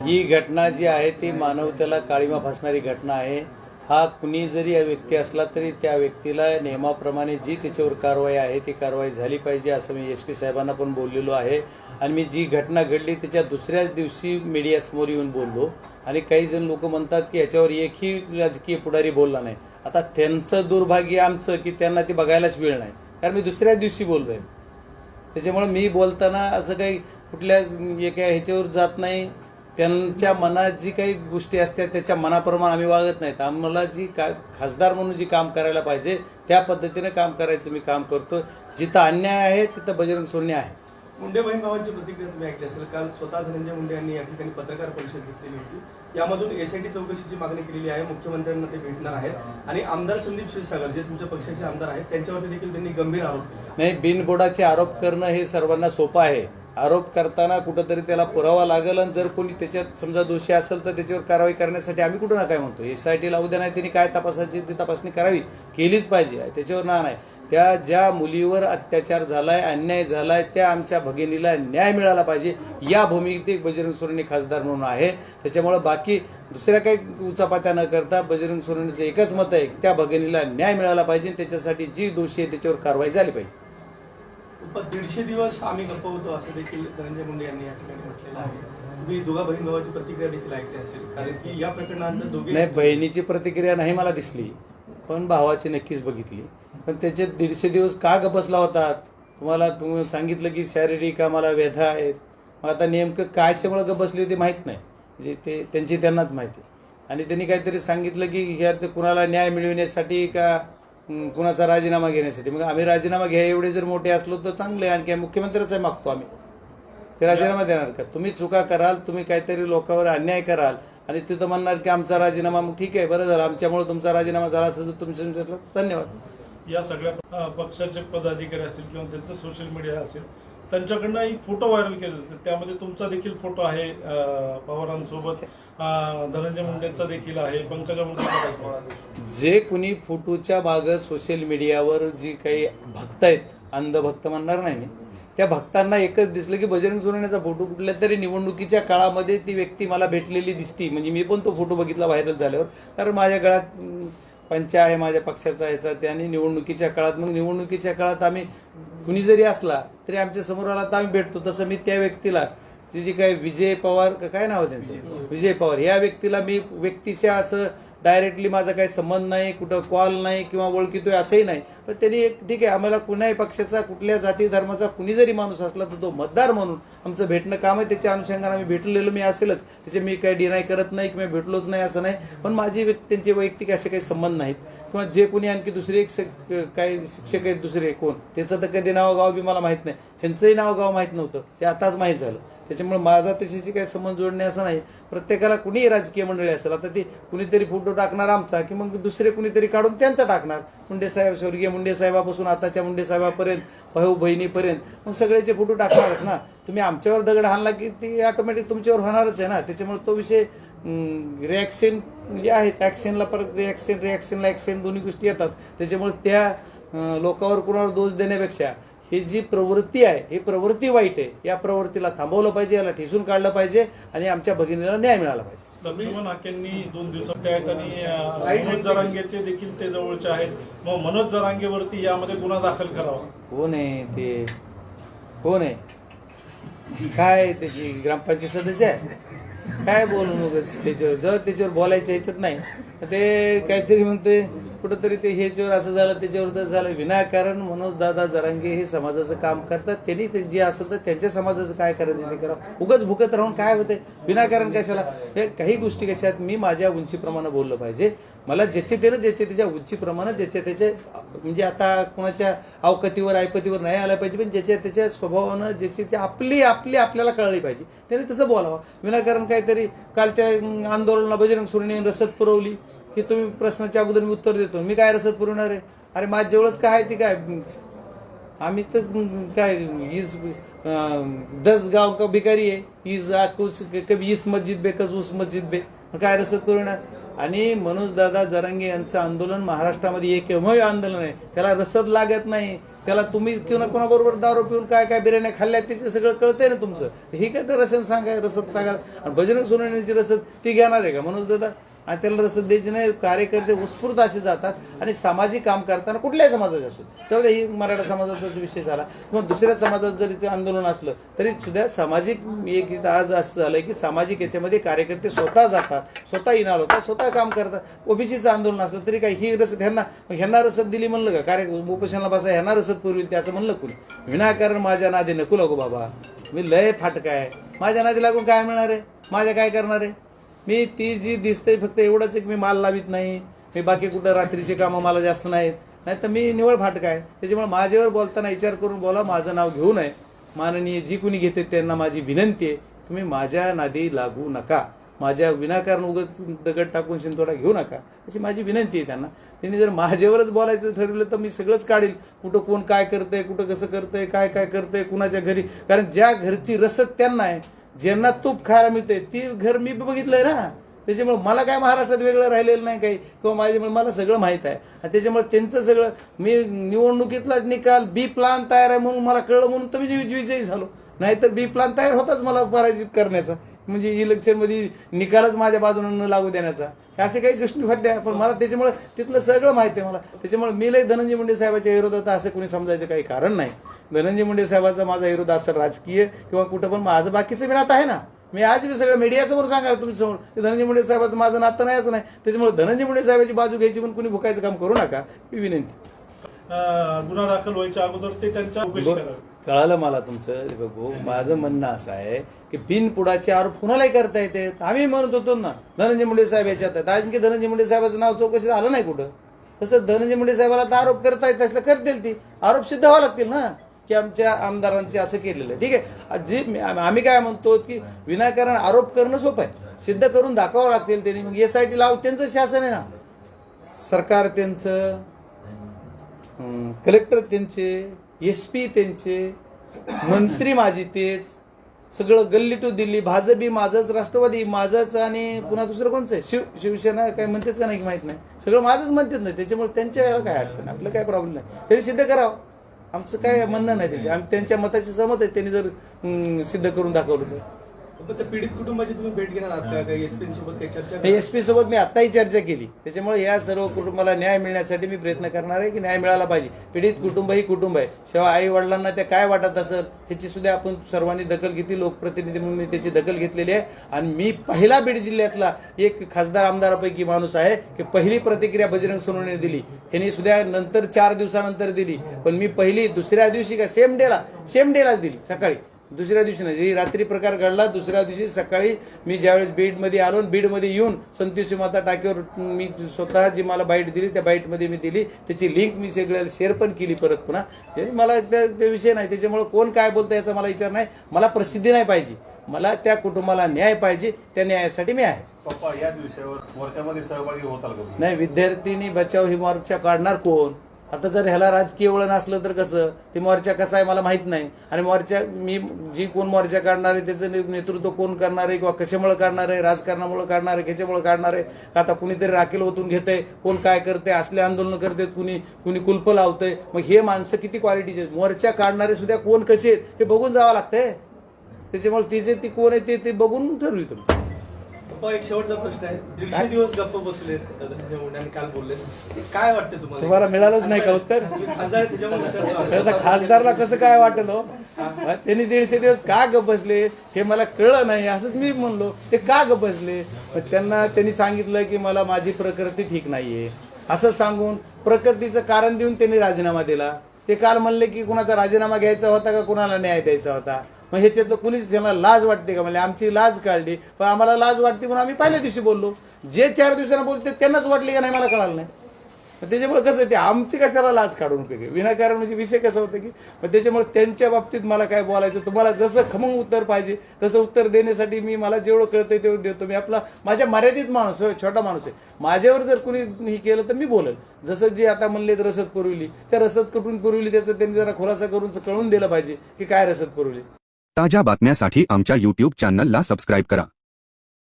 ही घटना जी आहे ती मानवतेला काळीमा फासणारी घटना आहे. हा कुणी जरी या व्यक्ती असला तरी त्या व्यक्तीला नियमाप्रमाणे जी त्याच्यावर कारवाई आहे ती कारवाई झाली पाहिजे असं मी एस पी साहेबांना पण बोललेलो आहे. आणि मी जी घटना घडली त्याच्या दुसऱ्याच दिवशी मीडियासमोर येऊन बोललो. आणि काही जण लोक म्हणतात की याच्यावर एकही राजकीय पुढारी बोलला नाही. आता त्यांचं दुर्भाग्य आमचं की त्यांना ती बघायलाच वेळ नाही. कारण मी दुसऱ्याच दिवशी बोललो आहे त्याच्यामुळे मी बोलताना असं काही कुठल्या एका ह्याच्यावर जात नाही. त्यांच्या मनात जी काही गोष्टी असतात त्याच्या मनाप्रमाणे आम्ही वागत नाहीत. आम्हाला जी का खासदार म्हणून जी काम करायला पाहिजे त्या पद्धतीने काम करायचं मी काम करतो. जिथं अन्याय आहे तिथं बजरंग सोन्य आहे. मुंडे बहीण भावांची प्रतिक्रिया तुम्ही ऐकली असेल. काल स्वतः धनंजय मुंडे यांनी या ठिकाणी पत्रकार परिषद घेतलेली होती. यामधून एसआयटी चौकशीची मागणी केलेली आहे. मुख्यमंत्र्यांना ते भेटणार आहेत. आणि आमदार संदीप क्षीरसागर जे तुमच्या पक्षाचे आमदार आहेत त्यांच्यावरती देखील त्यांनी गंभीर आरोप केले. नाही बिनबुडाचे आरोप करणं हे सर्वांना सोपं आहे. आरोप करताना कुठंतरी त्याला पुरावा लागेल आणि जर कोणी त्याच्यात समजा दोषी असेल तर त्याच्यावर कारवाई करण्यासाठी आम्ही कुठं ना काय म्हणतो? एस आय टीला उद्या नाही त्यांनी काय तपासायची ती तपासणी करावी? केलीच पाहिजे. त्याच्यावर ना नाही. त्या ज्या मुलीवर अत्याचार झालाय अन्याय झालाय त्या आमच्या भगिनीला न्याय मिळाला पाहिजे. या भूमिकेत बजरंग सोरेंनी खासदार म्हणून आहे. त्याच्यामुळं बाकी दुसऱ्या काही उचापात्या न करता बजरंग सोरेंचं एकच मत आहे की त्या भगिनीला न्याय मिळाला पाहिजे त्याच्यासाठी जी दोषी आहे त्याच्यावर कारवाई झाली पाहिजे. दीडशे दिवस आम्ही गप्प होतो असं देखील धनंजय मुंडे यांनी या ठिकाणी म्हटलेलं आहे. तुम्ही दोघा बहीण भावाची प्रतिक्रिया देखील ऐकली असेल कारण की या प्रकरणानंतर दोघे नाही बहिणीची प्रतिक्रिया नाही मला दिसली पण भावाची नक्कीच बघितली. पण त्याचे दीडशे दिवस का गपसला होता तुम्हाला सांगितलं की शारीरिक आम्हाला व्यथा आहेत. मग आता नेमकं काय त्यामुळे गपसली होती माहीत नाही. म्हणजे ते त्यांची त्यांनाच माहिती. आणि त्यांनी काहीतरी सांगितलं की ह्या ते कुणाला न्याय मिळविण्यासाठी का कुणाचा राजीनामा घेण्यासाठी. मग आम्ही राजीनामा घ्या एवढे जर मोठे असलो तर चांगले आहे. आणखी मुख्यमंत्र्याचा मागतो आम्ही. ते राजीनामा देणार का? तुम्ही चुका कराल तुम्ही काहीतरी लोकांवर अन्याय कराल. आणि तिथं म्हणणार की आमचा राजीनामा मग ठीक आहे बरं झालं. आमच्यामुळे तुमचा राजीनामा झाला असेल तर तुमच्या धन्यवाद. या सगळ्या पक्षाचे पदाधिकारी असतील किंवा त्यांचं सोशल मीडिया असेल त्यांच्याकडनं एक फोटो व्हायरल केले जाते त्यामध्ये तुमचा देखील फोटो आहे पवारांसोबत. धनंजय मुंडेंचा देखील आहे पंकजा मुंडेंचा जे कुणी फोटोच्या मागं सोशल मीडियावर जी काही भक्त आहेत अंधभक्त म्हणणार नाही मी त्या भक्तांना एकच दिसलं की बजरंग सोनवण्याचा फोटो कुठल्या तरी निवडणुकीच्या काळामध्ये ती व्यक्ती मला भेटलेली दिसती. म्हणजे मी पण तो फोटो बघितला व्हायरल झाल्यावर. कारण माझ्या गळ्यात पंच आहे माझ्या पक्षाचा याचा त्याने निवडणुकीच्या काळात मग निवडणुकीच्या काळात आम्ही कुणी जरी असला तरी आमच्यासमोर आला तर आम्ही भेटतो. तसं मी त्या व्यक्तीला ती जी काय विजय पवार काय नाव त्यांचं? विजय पवार. या व्यक्तीला मी व्यक्तीच्या असं डायरेक्टली माझा काही संबंध नाही कुठं कॉल नाही किंवा ओळखीतोय असंही नाही. पण त्यांनी एक ठीक आहे आम्हाला कुणाही पक्षाचा कुठल्या जाती धर्माचा कुणी जरी माणूस असला तर तो मतदार म्हणून आमचं भेटणं काम आहे. त्याच्या अनुषंगाने आम्ही भेटलेलो मी असेलच. त्याचे मी काही डिनाय करत नाही किंवा भेटलोच नाही असं नाही. पण माझी व्यक्ती त्यांचे वैयक्तिक असे काही संबंध नाहीत. किंवा जे कोणी आणखी दुसरे एक काही शिक्षक आहेत दुसरे कोण? त्याचं तर कधी नाव गाव बी मला माहीत नाही. ह्यांचंही नाव गाव नव्हतं. ते आताच माहीत झालं. त्याच्यामुळे माझा त्याच्याशी काही संबंध जोडणे असं नाही. प्रत्येकाला कुणीही राजकीय मंडळी असेल आता ती कुणीतरी फोटो टाकणार आमचा की मग दुसरे कुणीतरी काढून त्यांचा टाकणार. मुंडे साहेब स्वर्गीय मुंडे साहेबापासून आताच्या मुंडे साहेबापर्यंत भाऊ बहिणीपर्यंत मग सगळ्याचे फोटो टाकणारच ना. तुम्ही आमच्यावर दगड हाणला की ती ऑटोमॅटिक तुमच्यावर होणारच आहे ना. त्याच्यामुळे तो विषय रिॲक्शन म्हणजे आहेच. ॲक्शनला परत रिॲक्शन रिॲक्शनला ॲक्शन दोन्ही गोष्टी येतात. त्याच्यामुळे त्या लोकावर लोकांवर कुणावर दोष देण्यापेक्षा ही जी प्रवृत्ती आहे ही प्रवृत्ती वाईट आहे या प्रवृत्तीला थांबवलं पाहिजे याला ठेसून काढलं पाहिजे आणि आमच्या भगिनीला न्याय मिळाला पाहिजे. हाकेंनी दोन दिवसात आहेत आणि मनोज जरांगेचे देखील ते जवळचे आहेत. मग मनोज जरांगेवरती यामध्ये गुन्हा दाखल करावा. कोण आहे ते? कोण आहे? काय त्याची ग्रामपंचायत सदस्य आहे? काय बोलू नकोस त्याच्यावर? जर त्याच्यावर बोलायच्या ह्याच्यात नाही. ते काहीतरी म्हणते कुठंतरी ते ह्याच्यावर असं झालं त्याच्यावर तर झालं. विनाकारण मनोज दादा जरांगे हे समाजाचं काम करतात. त्यांनी ते जे असेल तर त्यांच्या समाजाचं काय करायचं ते करावं उगाच भुकत राहून काय होते विनाकारण कशाला? हे काही गोष्टी कशा आहेत? मी माझ्या उंचीप्रमाणे बोललं पाहिजे. मला ज्याचे ते ना त्याच्या उंचीप्रमाणे ज्याच्या त्याच्या म्हणजे आता कोणाच्या अवकतीवर ऐपतीवर नाही आलं पाहिजे पण ज्याच्या त्याच्या स्वभावानं ज्याची ते आपली आपली आपल्याला कळली पाहिजे. त्याने तसं बोलावं. विनाकारण काहीतरी कालच्या आंदोलन आंदोलनाला बजरंग सोडणे रसद पुरवली. की तुम्ही प्रश्नाच्या अगोदर मी उत्तर देतो. मी काय रसद पुरवणार आहे? अरे माझ्या जवळच काय आहे ती काय? आम्ही तर काय इस दस गाव का भिकारी आहे. इज आकुस कभी इस मस्जिद बे कस उस मस्जिद बे. काय रसद पुरवणार? आणि मनोजदादा जरांगे यांचं आंदोलन महाराष्ट्रामध्ये एकमेव आंदोलन आहे. त्याला रसद लागत नाही. त्याला तुम्ही किंवा कोणाबरोबर दारू पिऊन काय काय बिर्याण्या खाल्ल्या त्याचे सगळं कळतंय ना तुमचं. हे काय तर रसद सांगा रसद सांगाल आणि भजन सोनवण्याची रसद ती घेणार आहे का? मनोज दादा? आणि त्याला रसद द्यायची नाही कार्यकर्ते उत्स्फूर्त असे जातात आणि सामाजिक काम करताना कुठल्याही समाजाचे असो चौदा ही मराठा समाजाचा जो विषय झाला किंवा दुसऱ्या समाजात जरी ते आंदोलन असलं तरी सुद्धा सामाजिक एक इथं आज असं झालंय की सामाजिक याच्यामध्ये कार्यकर्ते स्वतः जातात स्वतः इनाल होतात स्वतः काम करतात. ओबीसीचं आंदोलन असलं तरी काय ही रसद ह्यांना ह्यांना रसद दिली म्हणलं का? कार्य उपोषणाला बसा ह्यांना रसद पुरविल ते असं म्हणलं कुणी? विनाकारण माझ्या नादी नको लागू बाबा. मी लय फाटकाय आहे. माझ्या नादी लागून काय मिळणार आहे? माझ्या काय करणार आहे? मी ती जी दिसते फक्त एवढंच एक मी माल लावित नाही मी बाकी कुठं रात्रीचे कामं मला जास्त नाहीत. नाही तर मी निवळ फाटका आहे त्याच्यामुळे माझ्यावर बोलताना विचार करून बोला माझं नाव घेऊ नये. माननीय जी कुणी घेते त्यांना माझी विनंती आहे तुम्ही माझ्या नादी लागू नका. माझ्या विनाकारण उगत दगड टाकून शिंतोडा घेऊ नका. अशी माझी विनंती आहे त्यांना. त्यांनी जर माझ्यावरच बोलायचं ठरवलं तर मी सगळंच काढील. कुठं कोण काय करतंय कुठं कसं करतंय काय काय करतंय कुणाच्या घरी? कारण ज्या घरची रसद त्यांना आहे ज्यांना तूप खायला मिळते ती घर मी बघितलंय ना. त्याच्यामुळे मला काय महाराष्ट्रात वेगळं राहिलेलं नाही काही. किंवा माझ्यामुळे मला सगळं माहीत आहे. आणि त्याच्यामुळे त्यांचं सगळं मी निवडणुकीतलाच निकाल बी प्लान तयार आहे म्हणून मला कळलं म्हणून तर मी विजयी झालो. नाहीतर बी प्लान तयार होताच मला पराजित करण्याचा. म्हणजे इलेक्शनमध्ये निकालच माझ्या बाजूने न लागू देण्याचा. हे असे काही गोष्टी वाटत्या पण मला त्याच्यामुळे तिथलं सगळं माहिती आहे मला. त्याच्यामुळे मी लय धनंजय मुंडे साहेबाच्या विरोधात असं कोणी समजायचं काही कारण नाही. धनंजय मुंडे साहेबाचा माझा विरोध असं राजकीय किंवा कुठं पण माझं बाकीचं बी नातं आहे ना. मी आज बी सगळं मीडियासमोर सांगा तुमच्यासमोर की धनंजय मुंडे साहेबाचं माझं नातं नाही असं नाही. त्याच्यामुळे धनंजय मुंडे साहेबाची बाजू घ्यायची पण कुणी भुकायचं काम करू नका ही विनंती. गुन्हा दाखल व्हायच्या अगोदर ते त्यांच्या कळालं मला तुमचं. बघू माझं म्हणणं असं आहे की बिनपुडाचे आरोप कुणालाही करता येते? आम्ही म्हणत होतो ना धनंजय मुंडे साहेब याच्यात आहेत. आणखी धनंजय मुंडे साहेबाचं नाव चौकशी आलं नाही कुठं? तसं धनंजय मुंडे साहेबाला तर आरोप करता येत असलं करतील ती. आरोप सिद्ध व्हावं लागतील ना की आमच्या आमदारांचे असं केलेलं आहे. ठीक आहे. जी आम्ही काय म्हणतो की विनाकारण आरोप करणं सोपं आहे. सिद्ध करून दाखवावं लागतील त्यांनी. मग एस आय टी लाव त्यांचं शासन आहे ना. सरकार त्यांचं कलेक्टर त्यांचे एस पी त्यांचे मंत्री माझी तेच सगळं गल्ली टू दिल्ली भाजपी माझंच राष्ट्रवादी माझंच आणि पुन्हा दुसरं कोणचं आहे? शिव शिवसेना काय म्हणतात का नाही माहीत नाही. सगळं माझंच म्हणतात नाही त्याच्यामुळे त्यांच्या याला काय अडचण आहे, आपलं काय प्रॉब्लेम नाही. तरी सिद्ध करावं. आमचं काय म्हणणं नाही त्याचे. आम्ही त्यांच्या मताची सहमत आहे. त्यांनी जर सिद्ध करून दाखवलं तर. पीडित कुटुंबाची तुम्ही भेट घेणार आहात का? काही एसपी सोबत काही चर्चा मी आत्ताही चर्चा केली. त्याच्यामुळे या सर्व कुटुंबाला न्याय मिळण्यासाठी मी प्रयत्न करणार आहे की न्याय मिळाला पाहिजे. पीडित कुटुंब ही कुटुंब आहे. शिवाय आई वडिलांना त्या काय वाटत असेल ह्याची सुद्धा आपण सर्वांनी दखल घेतली. लोकप्रतिनिधी म्हणून मी त्याची दखल घेतलेली आहे. आणि मी पहिला बीड जिल्ह्यातला एक खासदार आमदारापैकी माणूस आहे की पहिली प्रतिक्रिया बजरंग सोनवणे दिली. त्यांनी सुद्धा नंतर चार दिवसानंतर दिली. पण मी पहिली दुसऱ्या दिवशी का सेम डेला सेम डेलाच दिली सकाळी. दुसऱ्या दिवशी नाही. रात्री प्रकार घडला दुसऱ्या दिवशी सकाळी मी ज्यावेळेस बीडमध्ये आलो बीडमध्ये येऊन संतोषी माता टाकीवर मी स्वतः जी मला बाईट दिली त्या बाईटमध्ये मी दिली. त्याची लिंक मी सगळ्याला शेअर पण केली परत पुन्हा. ते मला त्या ते विषय नाही त्याच्यामुळे कोण काय बोलतं याचा मला विचार नाही. मला प्रसिद्धी नाही पाहिजे. मला त्या कुटुंबाला न्याय पाहिजे त्या न्यायासाठी मी आहे. पप्पा याच विषयावर मोर्चामध्ये सहभागी होताल? नाही विद्यार्थिनी बचाव ही मोर्चा काढणार कोण? आता जर ह्याला राजकीय वळण असलं तर कसं? ते मोर्चा कसा आहे मला माहीत नाही. आणि मोर्चा मी जी कोण मोर्चा काढणार आहे त्याचं नेतृत्व कोण करणार आहे किंवा कशामुळे काढणार आहे राजकारणामुळे काढणार आहे कशामुळे काढणार आहे? का आता कुणीतरी राखेल ओतून घेते कोण काय करते असले आंदोलन करते कुणी कुणी कुलप लावतंय? मग हे माणसं किती क्वालिटीचे आहेत? मोर्चा काढणारे सुद्धा कोण कसे आहेत? हे बघून जावं लागतंय. त्याच्यामुळे तिचे ती कोण आहे ते ते बघून ठरवी तुम्ही. पप्पा एक शेवटचा प्रश्न आहे. दीडशे दिवस गप्प बसले आणि काल बोलले. काय वाटतं तुम्हाला? तुम्हाला मिळालंच नाही का उत्तर. आता खासदारला कसं काय वाटलं? हो? त्यांनी दीडशे दिवस का गप बसले? हे मला कळलं नाही. असंच मी म्हणलो. ते का गप बसले? त्यांना त्यांनी सांगितलं की मला माझी प्रकृती ठीक नाहीये. असं सांगून प्रकृतीचं कारण देऊन त्यांनी राजीनामा दिला. ते काल म्हणले की कुणाचा राजीनामा घ्यायचा होता का कुणाला न्याय द्यायचा होता? मग ह्याच्यातलं कुणीच त्यांना लाज वाटते का? म्हणजे आमची लाज काढली. पण आम्हाला लाज वाटते म्हणून आम्ही पहिल्या दिवशी बोललो. जे चार दिवसांना बोलते त्यांनाच वाटले का नाही? मला कळालं नाही. त्याच्यामुळे कसं ते आमची कशाला लाज काढून उपयोग विनाकारण म्हणजे विषय कसा होतं की मग त्याच्यामुळे त्यांच्या बाबतीत मला काय बोलायचं? तुम्हाला जसं खमंग उत्तर पाहिजे तसं उत्तर देण्यासाठी मी मला जेवढं कळतंय तेवढं देतो. मी आपला माझ्या मर्यादित माणूस आहे छोटा माणूस आहे. माझ्यावर जर कुणी हे केलं तर मी बोलेल. जसं जे आता म्हणले रसद पुरवली त्या रसद कुठून पुरवली त्याचं त्यांनी जरा खुलासा करून कळून दिलं पाहिजे की काय रसद पुरवली. ताज्या बातम्यासाठी आमच्या यूट्यूब चॅनलला सबस्क्राईब करा.